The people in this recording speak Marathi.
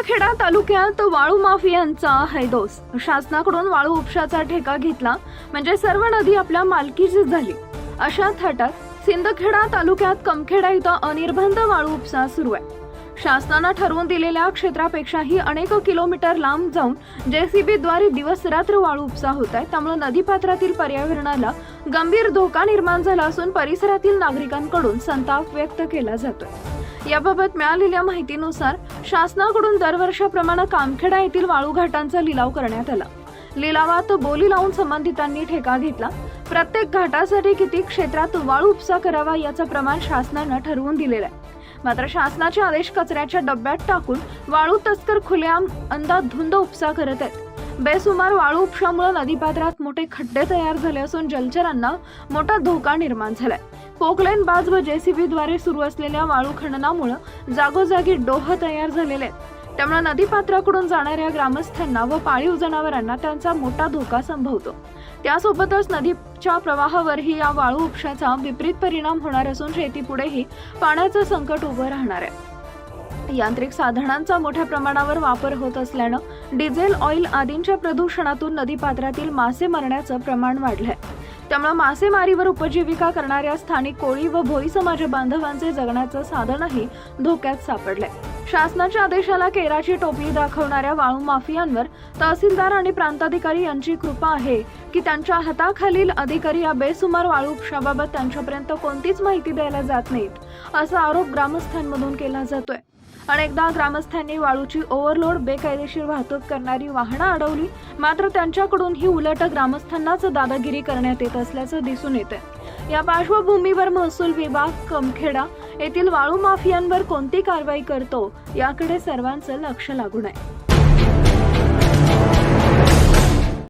शिंदखेडा तालुक्यात वाळू माफियांचा हैदोस. शासनाकडून वाळू उपशाचा ठेका घेतला म्हणजे सर्व नदी आपल्या मालकीची झाली. अशा थाटात सिंदखेडा तालुक्यात कमखेडा इथं अनिर्बंध वाळू उपसा सुरू आहे. शासनानं ठरवून दिलेल्या क्षेत्रापेक्षाही अनेक किलोमीटर लांब जाऊन जेसीबीद्वारे दिवस रात्र वाळू उपसा होत आहे. त्यामुळे नदीपात्रातील पर्यावरणाला गंभीर धोका निर्माण झाला असून परिसरातील नागरिकांकडून संताप व्यक्त केला जातोय. याबाबत मिळालेल्या माहितीनुसार शासनाकडून दरवर्षाप्रमाणे कामखेडा येथील वाळू घाटांचा लिलाव करण्यात आला. लिलावात बोली लावून संबंधितांनी ठेका घेतला. प्रत्येक घाटासाठी किती क्षेत्रात वाळू उपसा करावा याचं प्रमाण शासनानं ठरवून दिलेलं आहे. मात्र शासनाचे आदेश कचऱ्याच्या डब्यात टाकून वाळू तस्कर खुलेआम अंदाधुंद उपसा करत आहेत. बेसुमार वाळू उपशामुळे नदीपात्रात मोठे खड्डे तयार झाले असून जलचरांना मोठा धोका निर्माण झालाय. पोकलेन बाज व जेसीबीद्वारे सुरू असलेल्या वाळू खननामुळे जागोजागी डोह तयार झालेले आहेत. त्यामुळे नदीपात्राकडून जाणाऱ्या ग्रामस्थांना व पाळीव जनावरांना त्यांचा मोठा धोका संभवतो. त्यासोबतच नदीच्या प्रवाहावरही या वाळू उपशाचा विपरीत परिणाम होणार असून शेतीपुढेही पाण्याचं संकट उभं राहणार आहे. यांत्रिक साधनांचा मोठ्या प्रमाणावर वापर होत असल्यानं डिझेल ऑइल आदींच्या प्रदूषणातून नदीपात्रातील मासे मरण्याचं प्रमाण वाढलंय. त्यामुळे मासेमारीवर उपजीविका करणाऱ्या स्थानिक कोळी व भोई समाज बांधवांचे जगण्याचं साधनही धोक्यात सापडलंय. शासनाच्या आदेशाला केराची टोपली दाखवणाऱ्या वाळू माफियांवर तहसीलदार आणि प्रांताधिकारी यांची कृपा आहे की त्यांच्या हाताखालील अधिकारी या बेसुमार वाळू उपशाबाबत त्यांच्यापर्यंत कोणतीच माहिती द्यायला जात नाहीत असा आरोप ग्रामस्थांमधून केला जातोय. अनेकदा ग्रामस्थांनी वाळूची ओव्हरलोड बेकायदेशीर वाहतूक करणारी वाहनं अडवली. मात्र त्यांच्याकडून ही उलट ग्रामस्थांनाच दादागिरी करण्यात येत असल्याचं दिसून येते या पार्श्वभूमीवर महसूल विभाग कमखेडा येथील वाळू माफियांवर कोणती कारवाई करतो याकडे सर्वांचं लक्ष लागून आहे.